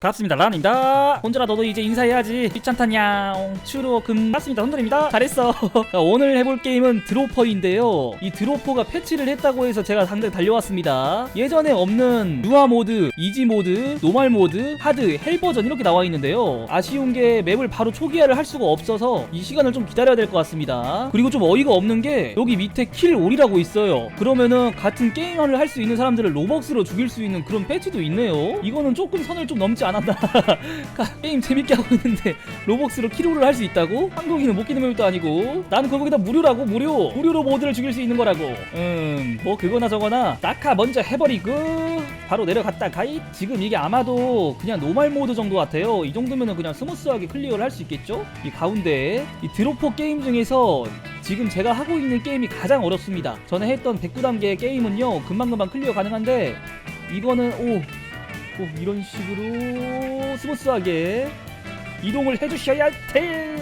반갑습니다. 라입니다. 혼자라 너도 이제 인사해야지. 귀찮다냥. 추로 금. 맞습니다. 혼돈입니다. 잘했어. 자, 오늘 해볼 게임은 드로퍼인데요. 이 드로퍼가 패치를 했다고 해서 제가 상당히 달려왔습니다. 예전에 없는 유아 모드, 이지 모드, 노말 모드, 하드, 헬 버전 이렇게 나와 있는데요. 아쉬운 게 맵을 바로 초기화를 할 수가 없어서 이 시간을 좀 기다려야 될 것 같습니다. 그리고 좀 어이가 없는 게 여기 밑에 킬 올이라고 있어요. 그러면은 같은 게임을 할 수 있는 사람들을 로벅스로 죽일 수 있는 그런 패치도 있네요. 이거는 조금 선을 좀 넘지 않았나. 게임 재밌게 하고 있는데 로벅스로 키로를 할 수 있다고? 한국인은 못 끼는 맵도 아니고. 나는 거기다 무료라고 무료. 무료로 모드를 죽일 수 있는 거라고. 음뭐 그거나 저거나. 낙하 먼저 해버리고 바로 내려갔다 가이? 지금 이게 아마도 그냥 노말 모드 정도 같아요. 이 정도면은 그냥 스무스하게 클리어를 할 수 있겠죠? 이 가운데. 이 드로퍼 게임 중에서 지금 제가 하고 있는 게임이 가장 어렵습니다. 전에 했던 109단계 게임은요 금방금방 클리어 가능한데 이거는 오 오, 이런 식으로 스무스하게 이동을 해주셔야 돼.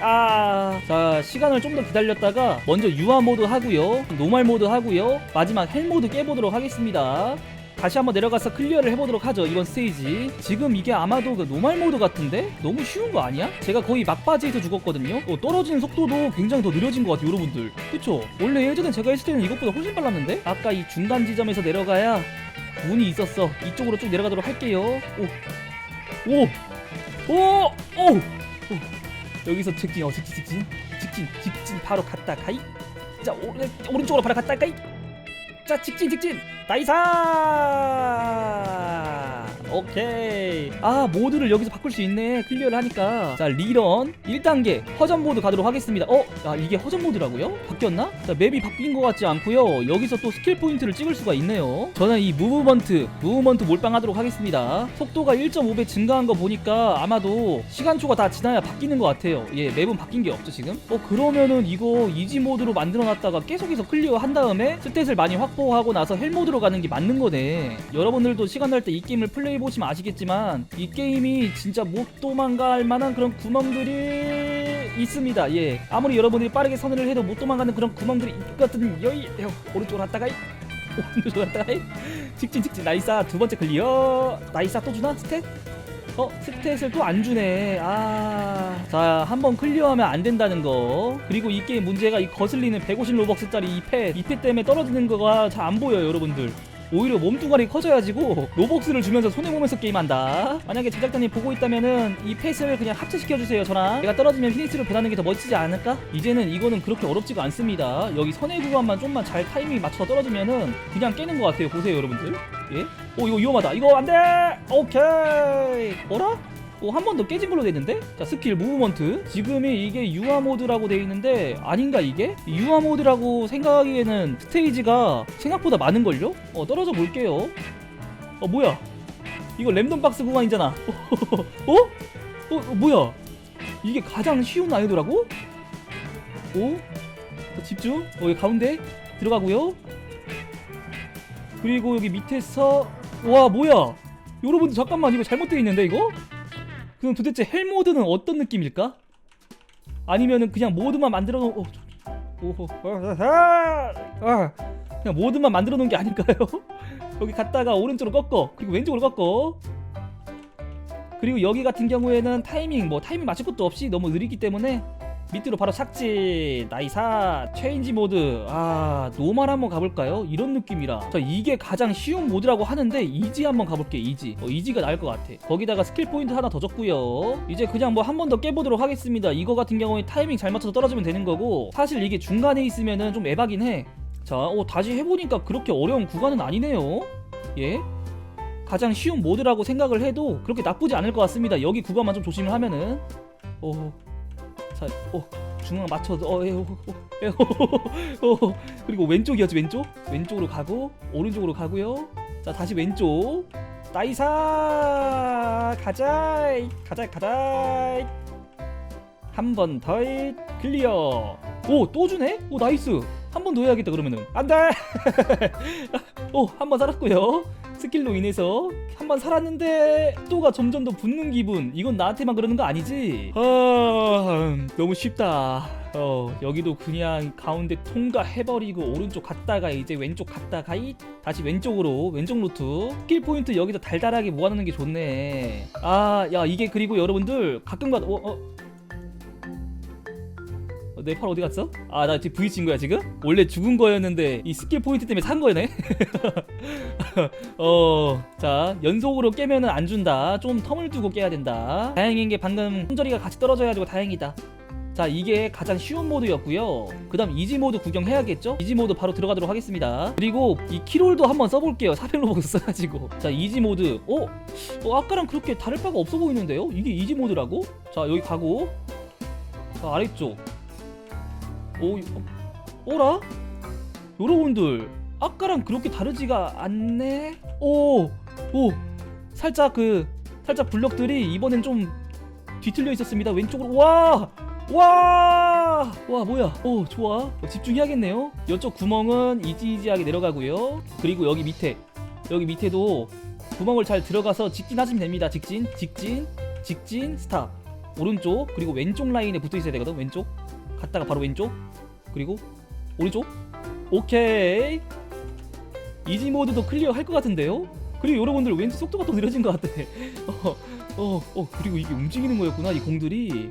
아, 자 시간을 좀 더 기다렸다가 먼저 유아 모드 하고요, 노말 모드 하고요, 마지막 헬 모드 깨보도록 하겠습니다. 다시 한번 내려가서 클리어를 해보도록 하죠 이번 스테이지 지금 이게 아마도 그 노말 모드 같은데 너무 쉬운 거 아니야? 제가 거의 막바지에서 죽었거든요 어, 떨어지는 속도도 굉장히 더 느려진 것 같아요 여러분들 그쵸? 원래 예전에 제가 했을 때는 이것보다 훨씬 빨랐는데 아까 이 중간 지점에서 내려가야 문이 있었어. 이쪽으로 쭉 내려가도록 할게요. 오, 오, 오, 오. 오. 여기서 직진, 어, 직진, 직진, 직진, 직진 바로 갔다 가이. 자, 오, 오른쪽으로 바로 갔다 가이. 자, 직진, 직진. 나이사. 오케이. 아, 모드를 여기서 바꿀 수 있네. 클리어를 하니까. 자, 리런 1단계 허전 모드 가도록 하겠습니다. 어, 아, 이게 허전 모드라고요? 바뀌었나? 자, 맵이 바뀐 것 같지 않고요. 여기서 또 스킬 포인트를 찍을 수가 있네요. 저는 이 무브먼트, 무브먼트 몰빵하도록 하겠습니다. 속도가 1.5배 증가한 거 보니까 아마도 시간초가 다 지나야 바뀌는 것 같아요. 예, 맵은 바뀐 게 없죠 지금. 어, 그러면은 이거 이지 모드로 만들어놨다가 계속해서 클리어 한 다음에 스탯을 많이 확보하고 나서 헬 모드로 가는 게 맞는 거네. 여러분들도 시간 날 때 이 게임을 플레이 보 시면 아시겠지만 이 게임이 진짜 못 도망갈 만한 그런 구멍들이 있습니다. 예. 아무리 여러분들이 빠르게 선회를 해도 못 도망가는 그런 구멍들이 있거든. 여기 요, 오른쪽으로 갔다가 이, 오른쪽으로 갔다가 이, 직진 직진 나이사 두 번째 클리어. 나이사 또 주나 스탯? 어 스탯을 또 안 주네. 아. 자, 한 번 클리어하면 안 된다는 거. 그리고 이 게임 문제가 이 거슬리는 150 로벅스짜리 이 패, 이패 때문에 떨어지는 거가 잘 안 보여요, 여러분들. 오히려 몸뚱아리 커져야지고 로벅스를 주면서 손해보면서 게임한다. 만약에 제작자님 보고 있다면은 이 펫을 그냥 합체시켜주세요 저랑 내가 떨어지면 피니스로 변하는 게 더 멋지지 않을까? 이제는 이거는 그렇게 어렵지가 않습니다. 여기 선해 구간만 좀만 잘 타이밍 맞춰서 떨어지면은 그냥 깨는 것 같아요 보세요 여러분들. 예? 오 이거 위험하다. 이거 안돼! 오케이! 어라? 오, 한번 더 깨진 걸로 돼 있는데? 자, 스킬 무브먼트. 지금이 이게 유아 모드라고 돼 있는데, 아닌가, 이게? 유아 모드라고 생각하기에는 스테이지가 생각보다 많은걸요? 어, 떨어져 볼게요. 어, 뭐야? 이거 랜덤 박스 구간이잖아. 어? 어? 어, 뭐야? 이게 가장 쉬운 난이도라고? 오? 자, 집중. 어, 여기 가운데 들어가고요. 그리고 여기 밑에서, 와, 뭐야? 여러분들 잠깐만 이거 잘못되어 있는데 이거? 그럼 도대체 헬 모드는 어떤 느낌일까? 아니면은 그냥 모드만 만들어 놓은 어, 오호 아, 그냥 모드만 만들어 놓은 게 아닐까요? 여기 갔다가 오른쪽으로 꺾어 그리고 왼쪽으로 꺾어 그리고 여기 같은 경우에는 타이밍 뭐 타이밍 맞출 것도 없이 너무 느리기 때문에 밑으로 바로 착지. 나이사. 체인지 모드. 아 노말 한번 가볼까요? 이런 느낌이라. 자 이게 가장 쉬운 모드라고 하는데 이지 한번 가볼게 이지. 어, 이지가 나을 것 같아. 거기다가 스킬 포인트 하나 더 줬고요. 이제 그냥 뭐 한 번 더 깨보도록 하겠습니다. 이거 같은 경우에 타이밍 잘 맞춰서 떨어지면 되는 거고 사실 이게 중간에 있으면은 좀 에바긴 해자 어, 다시 해보니까 그렇게 어려운 구간은 아니네요. 예? 가장 쉬운 모드라고 생각을 해도 그렇게 나쁘지 않을 것 같습니다. 여기 구간만 좀 조심을 하면은. 오 자, 어, 중앙 맞춰서 어, 에, 어, 어, 에, 어, 어, 그리고 왼쪽이었지 왼쪽? 왼쪽으로 가고 오른쪽으로 가고요. 자 다시 왼쪽. 나이사! 가자! 가자 가자! 한 번 더 클리어. 오 또 주네? 오 나이스. 한 번 더 해야겠다 그러면은. 안 돼! 오 한 번 살았고요 스킬로 인해서 한 번 살았는데 또가 점점 더 붙는 기분 이건 나한테만 그러는 거 아니지? 아 너무 쉽다 어 여기도 그냥 가운데 통과해버리고 오른쪽 갔다가 이제 왼쪽 갔다가 이 다시 왼쪽으로 왼쪽 루트 스킬 포인트 여기서 달달하게 모아놓는 게 좋네 아 야 이게 그리고 여러분들 가끔가다 어, 어. 내 팔 어디 갔어? 아 나 지금 부딪힌 거야 지금? 원래 죽은 거였는데 이 스킬 포인트 때문에 산 거네? 어, 자 연속으로 깨면은 안 준다. 좀 텀을 두고 깨야 된다. 다행인 게 방금 손절이가 같이 떨어져가지고 다행이다. 자 이게 가장 쉬운 모드였고요. 그 다음 이지 모드 구경해야겠죠? 이지 모드 바로 들어가도록 하겠습니다. 그리고 이 키롤도 한번 써볼게요. 사벨로복스 써가지고. 자 이지 모드. 어? 어 아까랑 그렇게 다를 바가 없어 보이는데요? 이게 이지 모드라고? 자 여기 가고. 자 아래쪽. 오, 어, 오라? 여러분들 아까랑 그렇게 다르지가 않네. 오, 오, 살짝 그 살짝 블럭들이 이번엔 좀 뒤틀려 있었습니다. 왼쪽으로 와, 와, 와 뭐야? 오 좋아. 어, 집중해야겠네요. 이쪽 구멍은 이지이지하게 내려가고요. 그리고 여기 밑에 여기 밑에도 구멍을 잘 들어가서 직진하시면 됩니다. 직진, 직진, 직진, 스탑. 오른쪽 그리고 왼쪽 라인에 붙어 있어야 되거든. 왼쪽 갔다가 바로 왼쪽 그리고 오른쪽. 오케이. 이지 모드도 클리어 할 것 같은데요? 그리고 여러분들 왠지 속도가 더 느려진 것 같아. 어, 어, 어 그리고 이게 움직이는 거였구나 이 공들이.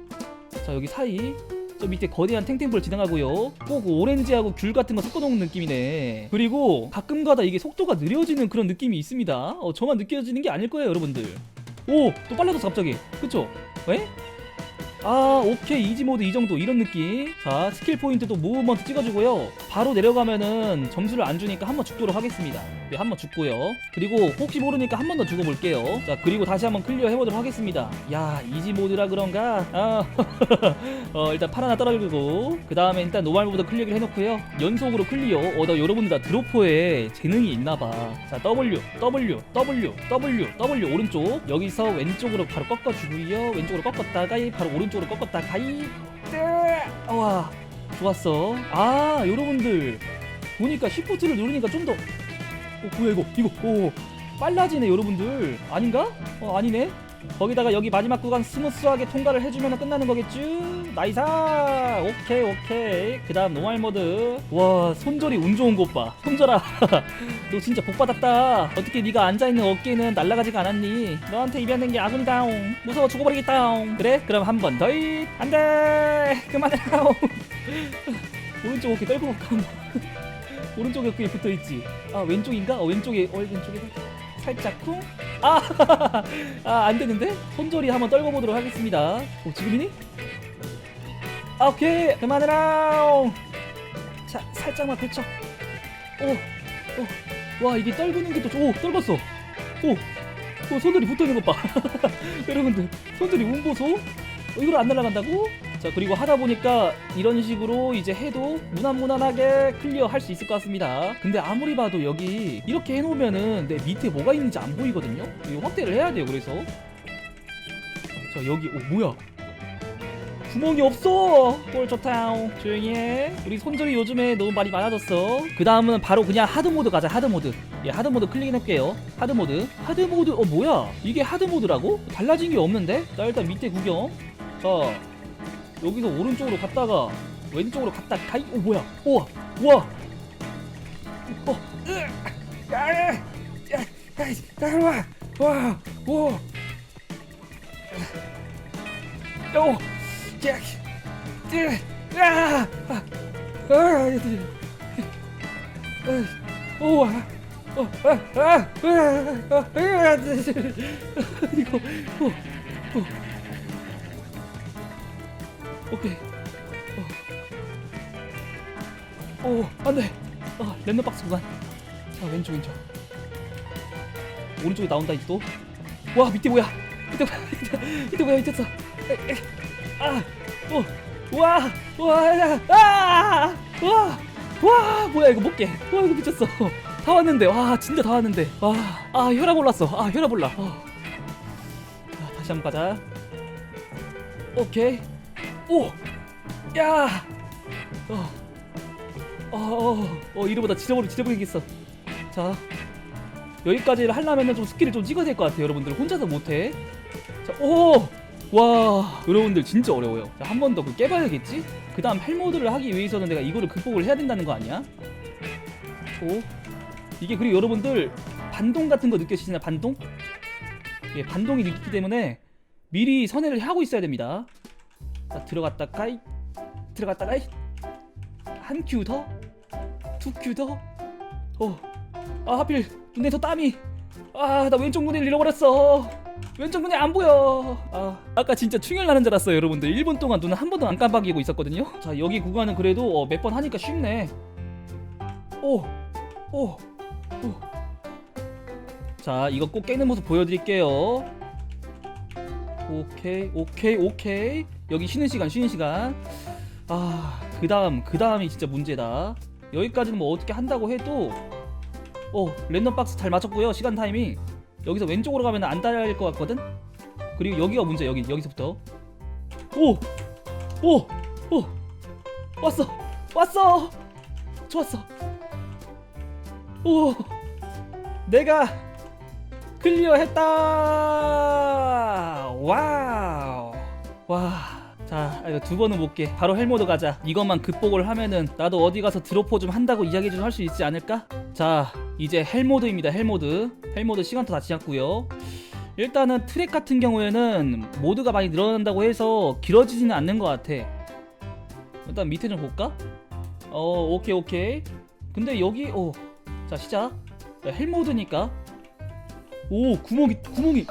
자 여기 사이. 저 밑에 거대한 탱탱볼 지나가고요. 꼭 오렌지하고 귤 같은 거 섞어놓은 느낌이네. 그리고 가끔가다 이게 속도가 느려지는 그런 느낌이 있습니다. 어 저만 느껴지는 게 아닐 거예요 여러분들. 오 또 빨라졌어 갑자기. 그쵸? 에? 아 오케이. 이지 모드 이 정도. 이런 느낌. 자 스킬 포인트도 무브먼트 찍어주고요. 바로 내려가면은 점수를 안 주니까 한번 죽도록 하겠습니다 네 한 번 죽고요. 그리고 혹시 모르니까 한 번 더 죽어볼게요. 자 그리고 다시 한번 클리어 해보도록 하겠습니다. 야 이지 모드라 그런가? 아 어, 일단 팔 하나 떨어지고. 그 다음에 일단 노말 모드 클리어를 해놓고요. 연속으로 클리어. 어 나 여러분들 다 드로퍼에 재능이 있나봐. 자 W W W W W 오른쪽. 여기서 왼쪽으로 바로 꺾어주고요. 왼쪽으로 꺾었다가 바로 오른쪽으로 꺾었다가 이. 와 좋았어. 아 여러분들. 보니까 시프트를 누르니까 좀 더 어, 뭐야 이거 이거 오 빨라지네 여러분들. 아닌가? 어 아니네. 거기다가 여기 마지막 구간 스무스하게 통과를 해주면 끝나는 거겠죠? 나이사! 오케이 오케이. 그 다음 노말 모드. 와 손절이 운 좋은 것 봐 손절아. 너 진짜 복 받았다. 어떻게 네가 앉아있는 어깨는 날아가지가 않았니? 너한테 입양된 게 아군이다옹. 무서워 죽어버리겠다옹. 그래? 그럼 한 번 더잇 안돼! 그만해라옹. 오른쪽 어깨 떨고 갈까 오른쪽 어깨에 붙어 있지 아 왼쪽인가? 어 왼쪽에 어 왼쪽에 살짝 쿵 아, 아, 안 되는데? 손절이 한번 떨궈 보도록 하겠습니다. 오, 지금이니? 아, 오케이. 그만해라. 자, 살짝만 펼쳐. 오, 오. 와, 이게 떨구는 게 또, 오, 떨궜어. 오, 오, 손들이 붙어 있는 것 봐. 여러분들, 손들이 운보소? 어, 이걸 안 날아간다고? 자, 그리고 하다 보니까 이런 식으로 이제 해도 무난무난하게 클리어 할 수 있을 것 같습니다. 근데 아무리 봐도 여기 이렇게 해놓으면은 내 밑에 뭐가 있는지 안 보이거든요? 이거 확대를 해야 돼요, 그래서. 자, 여기, 오, 뭐야? 구멍이 없어! 꼴 좋다. 조용히 해. 우리 손절이 요즘에 너무 많이 많아졌어. 그 다음은 바로 그냥 하드모드 가자, 하드모드. 예, 하드모드 클릭해놓을게요. 하드모드. 하드모드, 어, 뭐야? 이게 하드모드라고? 달라진 게 없는데? 자, 일단 밑에 구경. 자, 여기서 오른쪽으로 갔다가 왼쪽으로 갔다 가이 오 뭐야 우와 우와 어 으, 야, 야, 야, 야, 와, 와, 와, 오, 야, 야, 야, 아, 아, 오, 아, 어, 아, 아, 아, 아, 아, 이거, 어, 어. 오케이. 어. 오, 안 돼. 아, 랜덤 박스 구간. 자, 왼쪽, 왼쪽. 오른쪽에 나온다, 이제 또. 와, 밑에 뭐야? 밑에 뭐야? 밑에 뭐야? 에. 아, 오, 와, 와, 야, 아, 와, 와, 뭐야, 이거 못 깨. 와, 이거 미쳤어. 다 왔는데, 와, 진짜 다 왔는데. 와, 아, 혈압 올랐어. 아, 혈압 올라. 어. 자, 다시 한번 가자. 오케이. 오! 야! 어. 어, 어, 어, 이러보다 지저버리, 지저버리겠어. 자. 여기까지를 하려면은 좀 스킬을 좀 찍어야 될 것 같아요 여러분들 혼자서 못해 자 오 와 여러분들 진짜 어려워요 자한번 더 그 깨봐야겠지 그 다음 헬모드를 하기 위해서는 내가 이거를 극복을 해야 된다는 거 아니야 오 이게 그리고 여러분들 반동 같은 거 느껴지시나요 반동 예 반동이 느끼기 때문에 미리 선회를 하고 있어야 됩니다 자 들어갔다 까이 들어갔다 까이 한 큐 더, 두 큐 더, 어, 아 하필 눈에서 땀이, 아 나 왼쪽 눈을 잃어버렸어. 왼쪽 눈이 안 보여. 아 아까 진짜 충혈 나는 줄 알았어요, 여러분들. 1분 동안 눈을 한 번도 안 깜빡이고 있었거든요. 자 여기 구간은 그래도 어, 몇 번 하니까 쉽네. 오, 오, 오. 자 이거 꼭 깨는 모습 보여드릴게요. 오케이, 오케이, 오케이. 여기 쉬는 시간, 쉬는 시간. 아, 그 다음, 그 다음이 진짜 문제다. 여기까지는 뭐 어떻게 한다고 해도, 어, 랜덤 박스 잘 맞췄고요. 시간 타이밍. 여기서 왼쪽으로 가면 안 따라할 것 같거든? 그리고 여기가 문제, 여기, 여기서부터. 오! 오! 오! 왔어! 왔어! 좋았어! 오! 내가 클리어 했다! 와우! 와. 자, 아, 두 번은 못 깨. 바로 헬모드 가자. 이것만 극복을 하면은 나도 어디 가서 드로퍼 좀 한다고 이야기 좀 할 수 있지 않을까? 자, 이제 헬모드입니다. 헬모드. 헬모드 시간도 다 지났고요. 일단은 트랙 같은 경우에는 모드가 많이 늘어난다고 해서 길어지지는 않는 것 같아. 일단 밑에 좀 볼까? 어, 오케이 오케이. 근데 여기 어, 자 시작. 야, 헬모드니까. 오, 구멍이 구멍이.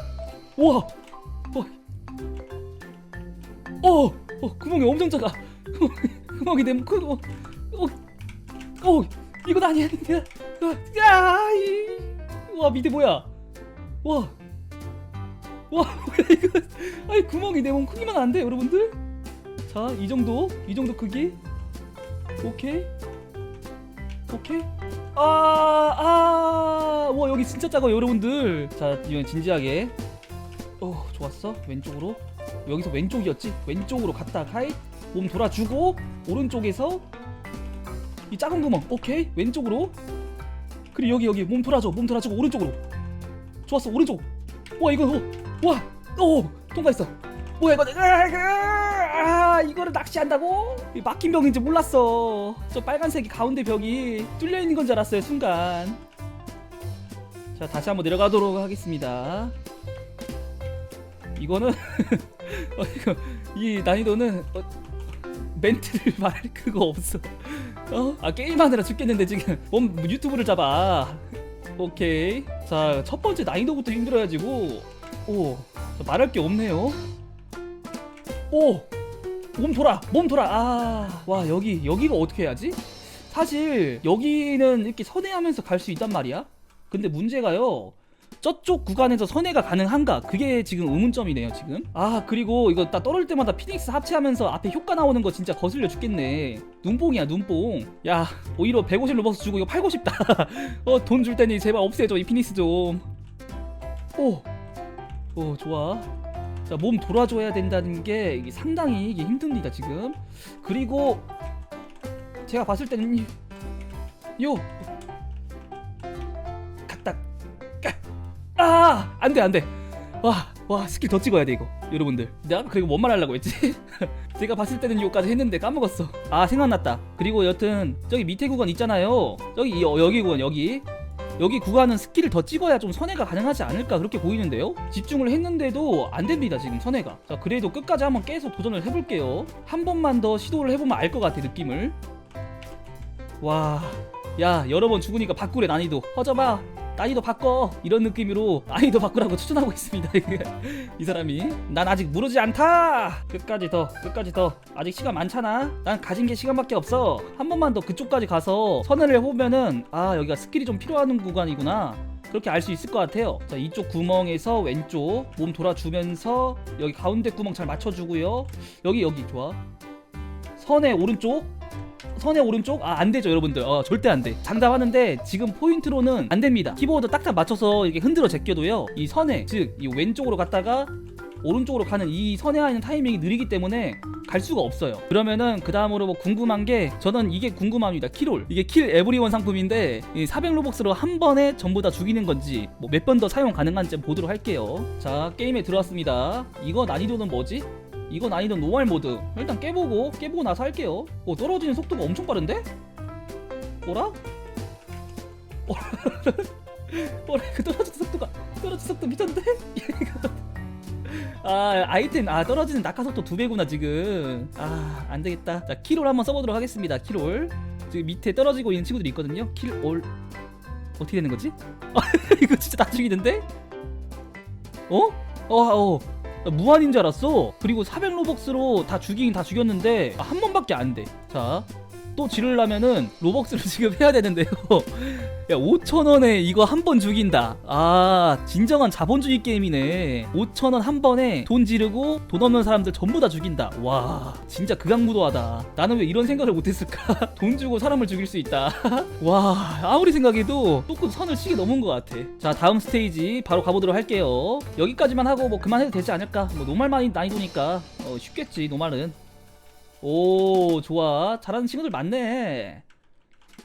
우와. 어, 어, 어 구멍이 엄청 작아. 구멍이 너무 크고. 어, 어, 이건 아니야. 어, 야, 이, 와 밑에 뭐야? 와, 와, 이거? 아니 구멍이 내 몸 크기만 한데 여러분들? 자, 이 정도, 이 정도 크기. 오케이, 오케이. 아, 아, 와 여기 진짜 작아 요 여러분들. 자, 이번 진지하게. 어, 좋았어. 왼쪽으로. 여기서 왼쪽이었지? 왼쪽으로 갔다 가이? 몸 돌아주고 오른쪽에서 이 작은 구멍 오케이? 왼쪽으로. 그리고 여기 여기 몸 돌아줘 몸 돌아주고 오른쪽으로. 좋았어 오른쪽. 와 어, 와오 통과했어. 뭐야 이거 아 이거를 낚시한다고? 이 막힌 벽인지 몰랐어. 저 빨간색이 가운데 벽이 뚫려 있는 건 줄 알았어요 순간. 자 다시 한번 내려가도록 하겠습니다. 이거는 어, 이거 이 난이도는 어, 멘트를 말할 그거 없어. 어? 아 게임하느라 죽겠는데 지금 몸 유튜브를 잡아. 오케이. 자 첫 번째 난이도부터 힘들어가지고 오 자, 말할 게 없네요. 오. 몸 돌아, 몸 돌아. 아, 와 여기 여기가 어떻게 해야지? 사실 여기는 이렇게 선회하면서 갈 수 있단 말이야. 근데 문제가요. 저쪽 구간에서 선회가 가능한가? 그게 지금 의문점이네요, 지금. 아, 그리고 이거 딱 떨어질 때마다 피닉스 합체하면서 앞에 효과 나오는 거 진짜 거슬려 죽겠네. 눈뽕이야, 눈뽕. 야, 오히려 150 로버스 주고 이거 팔고 싶다. 어, 돈 줄 테니 제발 없애줘, 이 피닉스 좀. 오. 오, 좋아. 자, 몸 돌아줘야 된다는 게 이게 상당히 이게 힘듭니다, 지금. 그리고 제가 봤을 때는 이- 요 아, 안 돼, 안 돼. 와, 와, 스킬 더 찍어야 돼, 이거. 여러분들. 내가 그리고 뭔 말 하려고 했지? 제가 봤을 때는 이거까지 했는데 까먹었어. 아, 생각났다. 그리고 여튼, 저기 밑에 구간 있잖아요. 저기, 이- 여기 구간, 여기. 여기 구간은 스킬을 더 찍어야 좀 선회가 가능하지 않을까 그렇게 보이는데요? 집중을 했는데도 안 됩니다 지금 선회가 자 그래도 끝까지 한번 계속 도전을 해볼게요 한 번만 더 시도를 해보면 알 것 같아 느낌을 와 야 여러 번 죽으니까 바꾸래 난이도 허져봐 난이도 바꿔. 이런 느낌으로 난이도 바꾸라고 추천하고 있습니다 이 사람이. 난 아직 무르지 않다. 끝까지 더 끝까지 더. 아직 시간 많잖아. 난 가진 게 시간밖에 없어. 한 번만 더 그쪽까지 가서 선회를 해보면은 아 여기가 스킬이 좀 필요한 구간이구나. 그렇게 알 수 있을 것 같아요. 자 이쪽 구멍에서 왼쪽 몸 돌아주면서 여기 가운데 구멍 잘 맞춰주고요. 여기 여기 좋아. 선의 오른쪽 선의 오른쪽 아 안 되죠 여러분들 어 절대 안 돼 장담하는데 지금 포인트로는 안 됩니다 키보드 딱딱 맞춰서 이렇게 흔들어 제껴도요 이 선에 즉이 왼쪽으로 갔다가 오른쪽으로 가는 이 선회하는 타이밍이 느리기 때문에 갈 수가 없어요. 그러면은 그 다음으로 뭐 궁금한 게 저는 이게 궁금합니다. 키롤 이게 킬 에브리원 상품인데 400 로벅스로 한 번에 전부 다 죽이는 건지 뭐 몇 번 더 사용 가능한지 보도록 할게요. 자 게임에 들어왔습니다. 이거 난이도는 뭐지? 이거 난이도 노멀 모드. 일단 깨보고 깨보고 나서 할게요. 오 떨어지는 속도가 엄청 빠른데? 뭐라? 뭐라 그 떨어지는 속도가 떨어지는 속도 미쳤는데? 아 아이템 아 떨어지는 낙하 속도 두 배구나 지금 아 안되겠다 자 키롤 한번 써보도록 하겠습니다 키롤 지금 밑에 떨어지고 있는 친구들이 있거든요 킬올 어떻게 되는 거지? 아 이거 진짜 다 죽이는데? 어? 어, 어. 나 무한인 줄 알았어. 그리고 400 로벅스로 다 죽이긴 다 죽였는데 아, 한 번밖에 안돼자 또 지르려면은 로벅스를 지금 해야 되는데요. 야 5천원에 이거 한 번 죽인다. 아 진정한 자본주의 게임이네. 5천원 한 번에 돈 지르고 돈 없는 사람들 전부 다 죽인다. 와 진짜 극악무도하다. 나는 왜 이런 생각을 못했을까? 돈 주고 사람을 죽일 수 있다. 와 아무리 생각해도 조금 선을 치게 넘은 것 같아. 자 다음 스테이지 바로 가보도록 할게요. 여기까지만 하고 뭐 그만해도 되지 않을까? 뭐 노말만 난이도니까. 어, 쉽겠지 노말은 오 좋아. 잘하는 친구들 많네.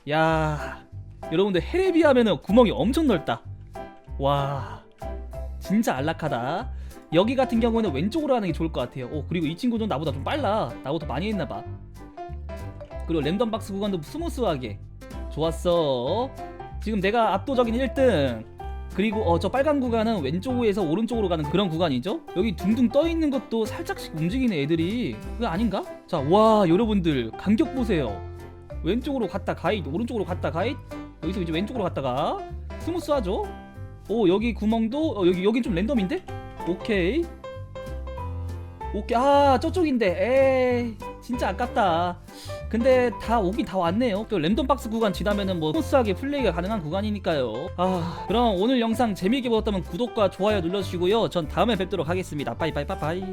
야 여러분들 헬에 비하면은 구멍이 엄청 넓다. 와 진짜 안락하다. 여기 같은 경우는 왼쪽으로 하는 게 좋을 것 같아요. 오 그리고 이 친구는 나보다 좀 빨라. 나보다 많이 했나봐. 그리고 랜덤 박스 구간도 스무스하게. 좋았어. 지금 내가 압도적인 1등 그리고 어, 저 빨간 구간은 왼쪽에서 오른쪽으로 가는 그런 구간이죠? 여기 둥둥 떠 있는 것도 살짝씩 움직이는 애들이 그거 아닌가? 자와 여러분들 간격 보세요. 왼쪽으로 갔다 가잇 오른쪽으로 갔다 가잇 여기서 이제 왼쪽으로 갔다가. 스무스하죠? 오 여기 구멍도 어, 여기 여긴 좀 랜덤인데? 오케이. 오케이. 아 저쪽인데. 에이 진짜 아깝다 근데 다 오긴 다 왔네요. 또 랜덤 박스 구간 지나면은 뭐 스무스하게 플레이가 가능한 구간이니까요. 아 그럼 오늘 영상 재미있게 보셨다면 구독과 좋아요 눌러주시고요. 전 다음에 뵙도록 하겠습니다. 빠이빠이 빠이빠이